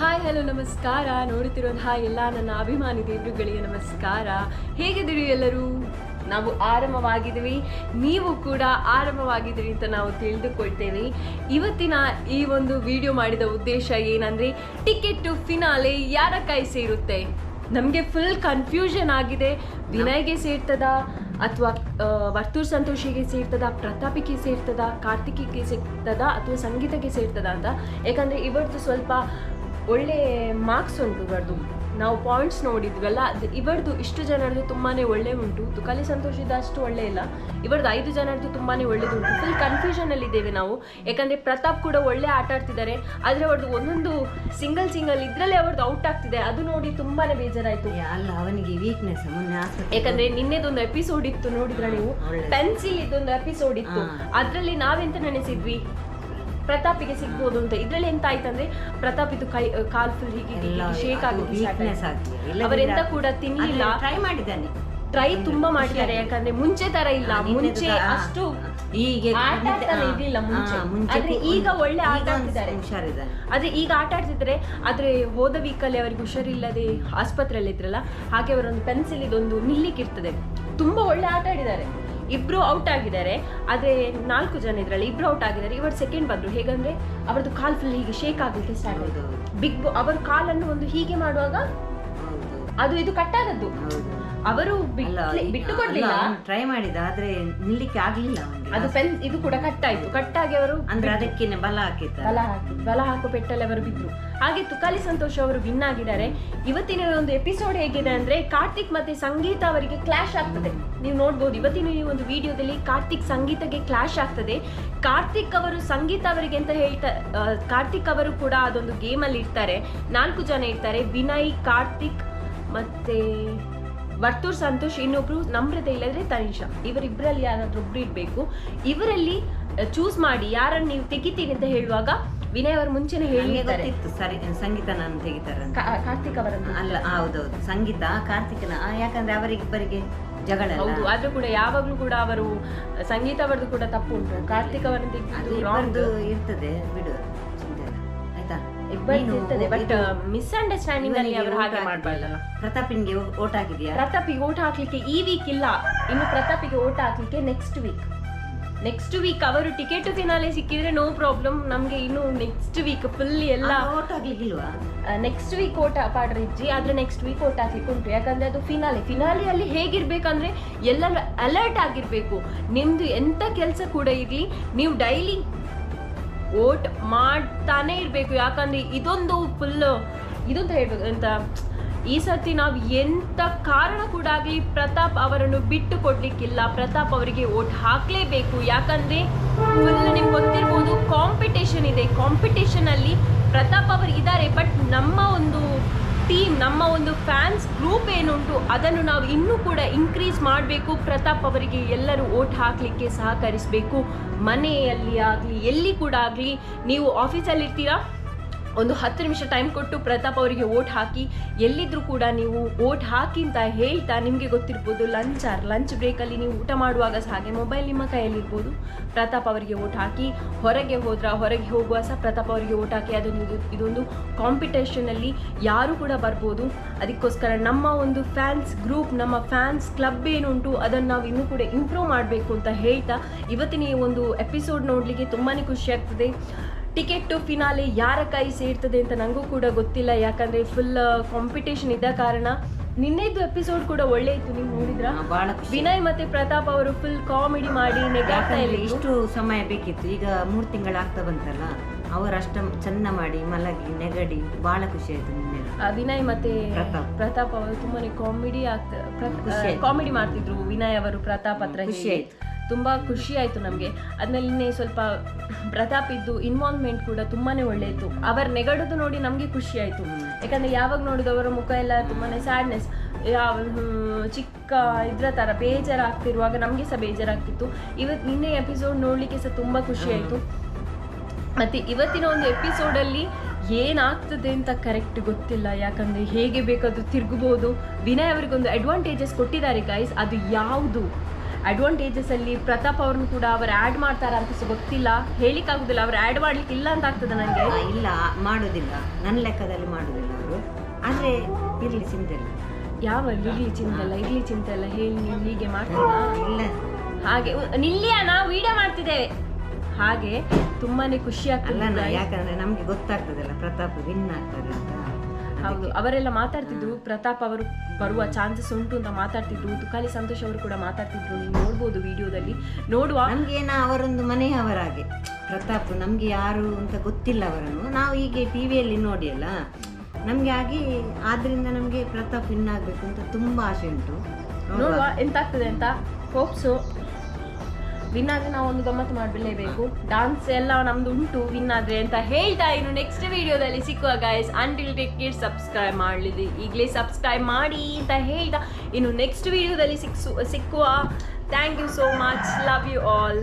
Hi, hello, ನಮಸ್ಕಾರ. ನೋಡುತ್ತಿರುವಂತಹ ಎಲ್ಲ ನನ್ನ ಅಭಿಮಾನಿ ದೇವರುಗಳಿಗೆ ನಮಸ್ಕಾರ. ಹೇಗಿದ್ದೀರಿ ಎಲ್ಲರೂ? ನಾವು ಆರಂಭವಾಗಿದ್ದೀವಿ ನೀವು ಕೂಡ ಆರಂಭವಾಗಿದ್ದೀರಿ ಅಂತ ನಾವು ತಿಳಿದುಕೊಳ್ತೇವೆ. ಇವತ್ತಿನ ಈ ಒಂದು ವಿಡಿಯೋ ಮಾಡಿದ ಉದ್ದೇಶ ಏನಂದ್ರೆ, ಟಿಕೆಟ್ ಫಿನಾಲೆ ಯಾರ ಕೈ ಸೇರುತ್ತೆ? ನಮಗೆ ಫುಲ್ ಕನ್ಫ್ಯೂಷನ್ ಆಗಿದೆ. ವಿನಯ್ಗೆ ಸೇರ್ತದ ಅಥವಾ ವರ್ತೂರ್ ಸಂತೋಷಿಗೆ ಸೇರ್ತದ, ಪ್ರತಾಪಿಗೆ ಸೇರ್ತದ, ಕಾರ್ತಿಕಿಗೆ ಸೇರ್ತದ ಅಥವಾ ಸಂಗೀತಕ್ಕೆ ಸೇರ್ತದ ಅಂತ. ಯಾಕಂದ್ರೆ ಇವತ್ತು ಸ್ವಲ್ಪ ಒಳ್ಳೆ ಮಾರ್ಕ್ಸ್ ಉಂಟು ಇವರದು ನಾವು ಪಾಯಿಂಟ್ಸ್ ನೋಡಿದ್ವಲ್ಲ ಅದು ಇವರದು ಇಷ್ಟು ಜನರದ್ದು ತುಂಬಾನೇ ಒಳ್ಳೆ ಉಂಟು. ತುಕಾಲಿ ಸಂತೋಷದ ಅಷ್ಟು ಒಳ್ಳೆ ಇಲ್ಲ. ಇವರದ್ದು ಐದು ಜನರದ್ದು ತುಂಬಾನೇ ಒಳ್ಳೇದುಂಟು ಫುಲ್ ಕನ್ಫ್ಯೂಷನ್ ಅಲ್ಲಿ ಇದ್ದೇವೆ ನಾವು. ಯಾಕಂದ್ರೆ ಪ್ರತಾಪ್ ಕೂಡ ಒಳ್ಳೆ ಆಟ ಆಡ್ತಿದ್ದಾರೆ. ಆದ್ರೆ ಅವ್ರದ್ದು ಒಂದೊಂದು ಸಿಂಗಲ್ ಸಿಂಗಲ್ ಇದ್ರಲ್ಲೇ ಅವ್ರದ್ದು ಔಟ್ ಆಗ್ತಿದೆ. ಅದು ನೋಡಿ ತುಂಬಾನೇ ಬೇಜಾರಾಯ್ತು. ಅಲ್ಲ ಅವನಿಗೆ ವೀಕ್ನೆಸ್ ಯಾಕಂದರೆ ನಿನ್ನೆದೊಂದು ಎಪಿಸೋಡ್ ಇತ್ತು ನೋಡಿದ್ರ ನೀವು. ಪೆನ್ಸಿಲ್ ಇದೊಂದು ಎಪಿಸೋಡ್ ಇತ್ತು. ಅದ್ರಲ್ಲಿ ನಾವೆಂತ ನೆನೆಸಿದ್ವಿ? ಪ್ರತಾಪಿಗೆ ಸಿಗ್ಬೋದು ಅಂತ. ಇದ್ರಲ್ಲಿ ಎಂತ ಆಯ್ತಂದ್ರೆ ಪ್ರತಾಪ್ ಇದು ಕೈ ಕಾಲ್ ಫುಲ್ ಹೀಗೆ ಶೇಕ್ ಆಗುತ್ತೆ ಅವರೆಂತ ಕೂಡ ತಿನ್ಲಿಲ್ಲ. ಟ್ರೈ ಮಾಡಿದ್ದಾನೆ. ಟ್ರೈ ತುಂಬಾ ಮಾಡಿದ್ದಾರೆ ಯಾಕಂದ್ರೆ ಮುಂಚೆ ತರ ಇಲ್ಲ. ಮುಂಚೆ ಅಷ್ಟು ಆಟ ಇರ್ಲಿಲ್ಲ ಮುಂಚೆ. ಆದ್ರೆ ಈಗ ಒಳ್ಳೆ ಆಟ ಈಗ ಆಡ್ತಿದ್ದಾರೆ. ಆದ್ರೆ ಈಗ ಆಟ ಆಡ್ತಿದ್ರೆ ಆದ್ರೆ ಹೋದ ವೀಕಲ್ಲಿ ಅವರಿಗೆ ಹುಷಾರಿಲ್ಲದೆ ಆಸ್ಪತ್ರೆಯಲ್ಲಿ ಇದ್ರಲ್ಲ ಹಾಗೆ ಅವರೊಂದು ಪೆನ್ಸಿಲ್ ಇದೊಂದು ನಿಲ್ಲಿಕ್ಕಿರ್ತದೆ. ತುಂಬಾ ಒಳ್ಳೆ ಆಟ ಆಡಿದ್ದಾರೆ. ಇಬ್ರು ಔಟ್ ಆಗಿದ್ದಾರೆ. ಆದ್ರೆ ನಾಲ್ಕು ಜನ ಇದ್ರಲ್ಲಿ ಇಬ್ರು ಔಟ್ ಆಗಿದ್ದಾರೆ. ಇವರು ಸೆಕೆಂಡ್ ಬಂದರು. ಹೇಗಂದ್ರೆ ಅವರದ್ದು ಕಾಲ್ ಫುಲ್ ಹೀಗೆ ಶೇಕ್ ಆಗಲಿಕ್ಕೆ ಸ್ಟಾರ್ಟ್ ಬಿಗ್ ಬಿಗ್ ಅವರ ಕಾಲನ್ನು ಒಂದು ಹೀಗೆ ಮಾಡುವಾಗ ಅದು ಇದು ಕಟ್ಟಾದದ್ದು ಅವರು ಬಿಟ್ಟು ಕೊಡ್ಲಿಲ್ಲ ಟ್ರೈ ಮಾಡಿದ ಆದ್ರೆ ನಿಲ್ಲಿಕ್ಕೆ ಆಗ್ಲಿಲ್ಲ ಅವನಿಗೆ. ಅದು ಪೆನ್ ಇದು ಕೂಡ ಕಟ್ ಆಯ್ತು. ಅವರು ಅಂದ್ರೆ ಅದಕ್ಕೆ ಬಲ ಹಾಕಿದ್ದಾರೆ. ಬಲ ಹಾಕಿ ಬಲ ಹಾಕೋ ಪೆಟ್ಟಲ್ಲಿ ಅವರು ಬಿದ್ರು. ಹಾಗೆ ತುಕಾಲಿ ಸಂತೋಷ್ ಅವರು ವಿನ್ ಆಗಿದ್ದಾರೆ. ಇವತ್ತಿನ ಒಂದು ಎಪಿಸೋಡ್ ಹೇಗಿದೆ ಅಂದ್ರೆ ಕಾರ್ತಿಕ್ ಮತ್ತೆ ಸಂಗೀತ ಅವರಿಗೆ ಕ್ಲಾಶ್ ಆಗ್ತದೆ. ನೀವು ನೋಡ್ಬೋದು ಇವತ್ತಿನ ಈ ಒಂದು ವಿಡಿಯೋದಲ್ಲಿ ಕಾರ್ತಿಕ್ ಸಂಗೀತಗೆ ಕ್ಲಾಶ್ ಆಗ್ತದೆ. ಕಾರ್ತಿಕ್ ಅವರು ಸಂಗೀತ ಅವರಿಗೆ ಅಂತ ಹೇಳ್ತಾ ಕಾರ್ತಿಕ್ ಅವರು ಕೂಡ ಅದೊಂದು ಗೇಮಲ್ಲಿ ಅಲ್ಲಿ ಇರ್ತಾರೆ. ನಾಲ್ಕು ಜನ ಇರ್ತಾರೆ. ವಿನಯ್ ಕಾರ್ತಿಕ್ ಮತ್ತೆ ವರ್ತೂರ್ ಸಂತೋಷ್ ಇನ್ನೊಬ್ರು ನಮ್ರತೆ ಇಲ್ಲದ್ರೆ ತನಿಷಾ. ಇವರಿಬ್ಬರಲ್ಲಿ ಯಾರಾದ್ರೂ ಒಬ್ರು ಇರ್ಬೇಕು. ಇವರಲ್ಲಿ ಚೂಸ್ ಮಾಡಿ ಯಾರನ್ನು ನೀವು ತೆಗಿತೀನಿ ಅಂತ ಹೇಳುವಾಗ ವಿನಯ್ ಅವರು ಮುಂಚೆನೆ ಹೇಳಿ ಹೇಳಿದ್ದಾರೆ ಗೊತ್ತಿತ್ತು ಸರಿ ಸಂಗೀತ ನಾನು ತೆಗಿತಾರೆ ಕಾರ್ತಿಕ್ ಅವರನ್ನು ಅಲ್ಲ ಹೌದೌದು. ಸಂಗೀತ ಕಾರ್ತಿಕನ ಯಾಕಂದ್ರೆ ಅವರಿಬ್ಬರಿಗೆ ಜಗಳ ಹೌದು ಆದ್ರೂ ಕೂಡ ಯಾವಾಗ್ಲೂ ಕೂಡ ಅವರು ಸಂಗೀತ ಅವರದ್ದು ಕೂಡ ತಪ್ಪು ಉಂಟು ಕಾರ್ತಿಕ್ ಅವರನ್ನು ಇರ್ತದೆ ಬಿಡು. ಇರ್ತದೆ ಬಟ್ ಮಿಸ್ಅಂಡರ್ಸ್ಟ್ಯಾಂಡಿಂಗ್ ಅಲ್ಲಿ ಅವರು ಹಾಗೆ? ಮಾಡಬಾರ್ದಲ್ಲ ಪ್ರತಾಪಿನ್ಗೆ ಓಟ್ ಹಾಕಿದ್ಯಾ? ಪ್ರತಾಪಿಗೆ ಓಟ್ ಹಾಕ್ಲಿಕ್ಕೆ ಈ ವೀಕ್ ಇಲ್ಲ. ಇನ್ನು ಪ್ರತಾಪಿಗೆ ಓಟ್ ಹಾಕ್ಲಿಕ್ಕೆ ನೆಕ್ಸ್ಟ್ ವೀಕ್ ನೆಕ್ಸ್ಟ್ ವೀಕ್ ಅವರು ಟಿಕೆಟ್ ಫಿನಾಲೆ ಸಿಕ್ಕಿದ್ರೆ ನೋ ಪ್ರಾಬ್ಲಮ್ ನಮ್ಗೆ ಇನ್ನು ನೆಕ್ಸ್ಟ್ ವೀಕ್ ಫುಲ್ ಎಲ್ಲ ಓಟ್ ಆಗ್ಲಿಕ್ಕಿಲ್ವಾ ನೆಕ್ಸ್ಟ್ ವೀಕ್ ಓಟ್ ಪಾಡ್ರಿ ಇಜ್ಜಿ ಆದ್ರೆ ನೆಕ್ಸ್ಟ್ ವೀಕ್ ಓಟ್ ಹಾಕ್ಲಿಕ್ಕೆ ಉಂಟು. ಯಾಕಂದ್ರೆ ಅದು ಫಿನಾಲೆ ಫಿನಾಲೆಯಲ್ಲಿ ಹೇಗಿರ್ಬೇಕಂದ್ರೆ ಎಲ್ಲರೂ ಅಲರ್ಟ್ ಆಗಿರ್ಬೇಕು. ನಿಮ್ದು ಎಂತ ಕೆಲಸ ಕೂಡ ಇರ್ಲಿ. ನೀವು ಡೈಲಿ ಓಟ್ ಮಾಡ್ತಾನೆ ಇರಬೇಕು. ಯಾಕಂದ್ರೆ ಇದೊಂದು ಫುಲ್ ಇದೊಂದು ಹೇಳ್ಬೇಕು ಅಂತ ಈ ಸರ್ತಿ ನಾವು ಎಂತ ಕಾರಣ ಕೂಡ ಆಗಲಿ ಪ್ರತಾಪ್ ಅವರನ್ನು ಬಿಟ್ಟು ಕೊಡ್ಲಿಕ್ಕಿಲ್ಲ. ಪ್ರತಾಪ್ ಅವರಿಗೆ ವೋಟ್ ಹಾಕಲೇಬೇಕು. ಯಾಕಂದ್ರೆ ಫುಲ್ ನಿಮ್ಗೆ ಗೊತ್ತಿರ್ಬೋದು ಕಾಂಪಿಟೇಷನ್ ಇದೆ. ಕಾಂಪಿಟೇಷನ್ ಅಲ್ಲಿ ಪ್ರತಾಪ್ ಅವರು ಇದ್ದಾರೆ. ಬಟ್ ನಮ್ಮ ಒಂದು ಟೀಮ್ ನಮ್ಮ ಒಂದು ಫ್ಯಾನ್ಸ್ ಗ್ರೂಪ್ ಏನುಂಟು, ಅದನ್ನು ನಾವು ಇನ್ನೂ ಕೂಡ ಇನ್ಕ್ರೀಸ್ ಮಾಡಬೇಕು. ಪ್ರತಾಪ್ ಅವರಿಗೆ ಎಲ್ಲರೂ ಓಟ್ ಹಾಕಲಿಕ್ಕೆ ಸಹಕರಿಸಬೇಕು. ಮನೆಯಲ್ಲಿ ಆಗಲಿ ಎಲ್ಲಿ ಕೂಡ ಆಗಲಿ, ನೀವು ಆಫೀಸಲ್ಲಿ ಇರ್ತೀರಾ ಒಂದು ಹತ್ತು ನಿಮಿಷ ಟೈಮ್ ಕೊಟ್ಟು ಪ್ರತಾಪ್ ಅವರಿಗೆ ಓಟ್ ಹಾಕಿ, ಎಲ್ಲಿದ್ರೂ ಕೂಡ ನೀವು ಓಟ್ ಹಾಕಿ ಅಂತ ಹೇಳ್ತಾ ನಿಮಗೆ ಗೊತ್ತಿರ್ಬೋದು ಲಂಚ್ ಆರ್ ಲಂಚ್ ಬ್ರೇಕಲ್ಲಿ ನೀವು ಊಟ ಮಾಡುವಾಗ ಸಹ ಹಾಗೆ ಮೊಬೈಲ್ ನಿಮ್ಮ ಕೈಯಲ್ಲಿರ್ಬೋದು. ಪ್ರತಾಪ್ ಅವರಿಗೆ ಓಟ್ ಹಾಕಿ, ಹೊರಗೆ ಹೋದ್ರ ಹೊರಗೆ ಹೋಗುವ ಸಹ ಪ್ರತಾಪ್ ಅವರಿಗೆ ಓಟ್ ಹಾಕಿ ಇದು- ಇದೊಂದು ಕಾಂಪಿಟೇಷನಲ್ಲಿ ಯಾರು ಕೂಡ ಬರ್ಬೋದು. ಅದಕ್ಕೋಸ್ಕರ ನಮ್ಮ ಒಂದು ಫ್ಯಾನ್ಸ್ ಗ್ರೂಪ್ ನಮ್ಮ ಫ್ಯಾನ್ಸ್ ಕ್ಲಬ್ ಏನುಂಟು, ಅದನ್ನು ನಾವು ಇನ್ನೂ ಕೂಡ ಇಂಪ್ರೂವ್ ಮಾಡಬೇಕು ಅಂತ ಹೇಳ್ತಾ ಇವತ್ತಿನ ಈ ಒಂದು ಎಪಿಸೋಡ್ ನೋಡಲಿಕ್ಕೆ ತುಂಬಾ ಖುಷಿ ಆಗ್ತದೆ. ಟಿಕೆಟ್ ಟು ಫಿನಾಲೆ ಯಾರ ಕೈ ಸೇರ್ತದೆ ಅಂತ ನನಗೂ ಕೂಡ ಗೊತ್ತಿಲ್ಲ. ಯಾಕಂದ್ರೆ ಫುಲ್ ಕಾಂಪಿಟೇಷನ್ ಇದ್ದ ಕಾರಣ ನಿನ್ನೆದು ಎಪಿಸೋಡ್ ಕೂಡ ಒಳ್ಳೆ ಇತ್ತು ನೀವು ನೋಡಿದ್ರ? ವಿನಯ್ ಮತ್ತೆ ಪ್ರತಾಪ್ ಅವರು ಫುಲ್ ಕಾಮಿಡಿ ಮಾಡಿ ನೆಗಾಡ್ತಾ ಯಾಕಂದ್ರೆ ಇಷ್ಟು ಸಮಯ ಬೇಕಿತ್ತು. ಈಗ ಮೂರ್ ತಿಂಗಳಾಗ್ತಾ ಬಂತಲ್ಲ ಅವರಷ್ಟ ಚಂದ ಮಾಡಿ ಮಲಗಿ ನೆಗಡಿ ಬಹಳ ಖುಷಿ ಆಯ್ತು ನಿನ್ನೆ ವಿನಯ್ ಮತ್ತೆ ಪ್ರತಾಪ್. ಪ್ರತಾಪ್ ಅವರು ತುಂಬಾನೇ ಕಾಮಿಡಿ ಆಗ್ತಾ ಕಾಮಿಡಿ ಮಾಡ್ತಿದ್ರು ವಿನಯ್ ಅವರು ಪ್ರತಾಪ್ ಹತ್ರ ಖುಷಿ ಆಯ್ತು. ತುಂಬಾ ಖುಷಿ ಆಯ್ತು ನಮಗೆ. ಅದ್ರಲ್ಲಿ ಸ್ವಲ್ಪ ಪ್ರತಾಪ್ ಇದ್ದು ಇನ್ವಾಲ್ವ್ಮೆಂಟ್ ಕೂಡ ತುಂಬಾ ಒಳ್ಳೆಯಿತ್ತು ಅವರ ನೆಗಡೋದು ನೋಡಿ ನಮಗೆ ಖುಷಿ ಆಯ್ತು. ಯಾಕಂದ್ರೆ ಯಾವಾಗ ನೋಡಿದ್ರು ಅವರ ಮುಖ ಎಲ್ಲ ತುಂಬಾ ಸ್ಯಾಡ್ನೆಸ್ ಯಾವ ಚಿಕ್ಕ ಇದ್ರ ಥರ ಬೇಜಾರಾಗ್ತಿರುವಾಗ ನಮಗೆ ಸಹ ಬೇಜಾರಾಗ್ತಿತ್ತು. ಇವತ್ತು ನಿನ್ನೆ ಎಪಿಸೋಡ್ ನೋಡಲಿಕ್ಕೆ ಸಹ ತುಂಬ ಖುಷಿ ಆಯ್ತು. ಮತ್ತೆ ಇವತ್ತಿನ ಒಂದು ಎಪಿಸೋಡಲ್ಲಿ ಏನಾಗ್ತದೆ ಅಂತ ಕರೆಕ್ಟ್ ಗೊತ್ತಿಲ್ಲ. ಯಾಕಂದರೆ ಹೇಗೆ ಬೇಕಾದ್ರೂ ತಿರುಗಬಹುದು ವಿನಯ್ ಅವರಿಗೊಂದು ಅಡ್ವಾಂಟೇಜಸ್ ಕೊಟ್ಟಿದ್ದಾರೆ ಗೈಸ್ ಅದು ಯಾವುದು? ಅಡ್ವಾಂಟೇಜಸ್ ಅಲ್ಲಿ ಪ್ರತಾಪ್ ಅವ್ರನ್ನ ಕೂಡ ಅವ್ರು ಆ್ಯಡ್ ಮಾಡ್ತಾರ ಅಂತ ಗೊತ್ತಿಲ್ಲ. ಹೇಳಿಕ್ಕಾಗುದಿಲ್ಲ. ಅವ್ರು ಆ್ಯಡ್ ಮಾಡ್ಲಿಕ್ಕೆ ಇಲ್ಲ ಅಂತ ಆಗ್ತದೆ ನನಗೆ ಇಲ್ಲ ಮಾಡೋದಿಲ್ಲ. ನನ್ನ ಲೆಕ್ಕದಲ್ಲಿ ಮಾಡೋದಿಲ್ಲ ಅವರು. ಆದರೆ ಇರಲಿ ಚಿಂತೆ ಇಲ್ಲ ಯಾವ ಇರ್ಲಿ ಚಿಂತೆ ಇಲ್ಲ ಇರ್ಲಿ ಚಿಂತೆ ಇಲ್ಲ ಹೇಳಿ ನೀವು ಹೀಗೆ ಮಾಡ್ತೀರಾ? ಇಲ್ಲ. ಹಾಗೆ ನಿಲ್ಲಿಯ? ನಾವು ವಿಡಿಯೋ ಮಾಡ್ತಿದ್ದೇವೆ. ಹಾಗೆ ತುಂಬಾನೇ ಖುಷಿ ಆಗ್ತದೆ. ಯಾಕಂದ್ರೆ ನಮ್ಗೆ ಗೊತ್ತಾಗ್ತದಲ್ಲ ಪ್ರತಾಪ್ ವಿನ್ ಆಗ್ತಾರೆ ಅಂತ. ಹೌದು. ಅವರೆಲ್ಲ ಮಾತಾಡ್ತಿದ್ರು. ಪ್ರತಾಪ್ ಅವರು ಬರುವ ಚಾನ್ಸಸ್ ಉಂಟು ಅಂತ ಮಾತಾಡ್ತಿದ್ರು. ತುಕಾಲಿ ಸಂತೋಷ್ ಅವರು ಕೂಡ ಮಾತಾಡ್ತಿದ್ರು. ನೀವು ನೋಡ್ಬೋದು ವಿಡಿಯೋದಲ್ಲಿ. ನೋಡುವ. ನಮ್ಗೆ ಏನೋ ಅವರೊಂದು ಮನೆಯವರಾಗೆ. ಪ್ರತಾಪ್ ನಮ್ಗೆ ಯಾರು ಅಂತ ಗೊತ್ತಿಲ್ಲ ಅವರನ್ನು. ನಾವು ಹೀಗೆ ಟಿವಿಯಲ್ಲಿ ನೋಡಿ ಅಲ್ಲ. ನಮ್ಗೆ ಆಗಿ ಆದ್ರಿಂದ ನಮ್ಗೆ ಪ್ರತಾಪ್ ವಿನ್ ಆಗ್ಬೇಕು ಅಂತ ತುಂಬಾ ಆಸೆ ಉಂಟು. ನೋಡುವ. ಎಂತಾಗ್ತದೆ ಎಂತ ಆಗ್ತದೆ ಅಂತ? ಹೋಪ್ಸು ವಿನ್ ಆದ್ರೆ ನಾವು ಒಂದು ಗಮ್ಮತ್ತು ಮಾಡಲೇಬೇಕು ಡಾನ್ಸ್ ಎಲ್ಲ ನಮ್ದು ಉಂಟು ವಿನ್ ಆದ್ರೆ ಅಂತ ಹೇಳ್ತಾ ಇನ್ನು ನೆಕ್ಸ್ಟ್ ವಿಡಿಯೋದಲ್ಲಿ ಸಿಕ್ಕುವ ಗೈಸ್ ಅಂಟಿಲ್ ಟಿಕೆಟ್ ಸಬ್ಸ್ಕ್ರೈಬ್ ಮಾಡಲಿದೆ. ಈಗಲೇ ಸಬ್ಸ್ಕ್ರೈಬ್ ಮಾಡಿ ಅಂತ ಹೇಳ್ತಾ ಇನ್ನು ನೆಕ್ಸ್ಟ್ ವಿಡಿಯೋದಲ್ಲಿ ಸಿಕ್ಸು ಸಿಕ್ಕುವ. Thank you so much love you all